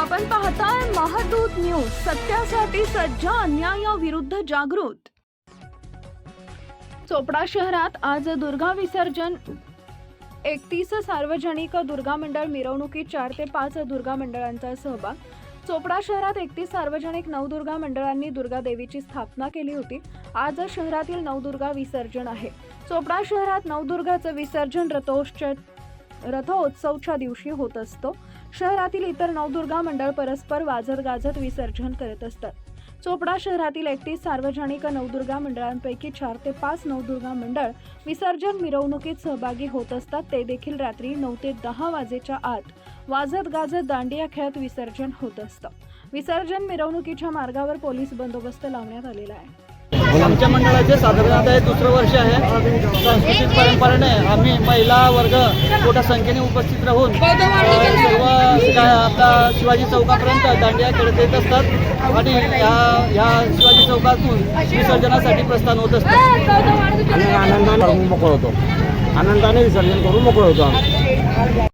आपण पाहताय महादूत न्यूज सत्यासाठी सज्ज अन्यायाविरुद्ध जागृत. चोपडा शहरात आज दुर्गा विसर्जन. एकतीस सार्वजनिक दुर्गा मंडळ मिरवणुकीत चार ते पाच दुर्गा मंडळांचा सहभाग. चोपडा शहरात एकतीस सार्वजनिक नवदुर्गा मंडळांनी दुर्गा देवीची स्थापना केली होती. आज शहरातील नवदुर्गा विसर्जन आहे. चोपडा शहरात नवदुर्गाचं विसर्जन रथोत्सव रथोत्सवच्या दिवशी होत असतो. शहरातील इतर नवदुर्गा मंडळ परस्पर वाजत गाजत विसर्जन करत असतात. चोपडा शहरातील एकतीस सार्वजनिक नवदुर्गा मंडळांपैकी चार ते पाच नवदुर्गा मंडळ विसर्जन मिरवणुकीत सहभागी होत असतात. ते देखील रात्री नऊ ते दहा वाजेच्या आत वाजत गाजत दांडिया खेळत विसर्जन होत असतं. विसर्जन मिरवणुकीच्या मार्गावर पोलीस बंदोबस्त लावण्यात आलेला आहे. आमच्या मंडळाचे साधारणतः हे दुसरं वर्ष आहे. सांस्कृतिक परंपरेने आम्ही महिला वर्ग मोठ्या संख्येने उपस्थित राहून अ, आपला शिवाजी चौकापर्यंत दांडिया खेळत येत असतात आणि ह्या या शिवाजी चौकातून विसर्जनासाठी प्रस्थान होत असतात आणि आनंदाने मोकळ होतो. आनंदाने विसर्जन करून मोकळ होतो आम्ही.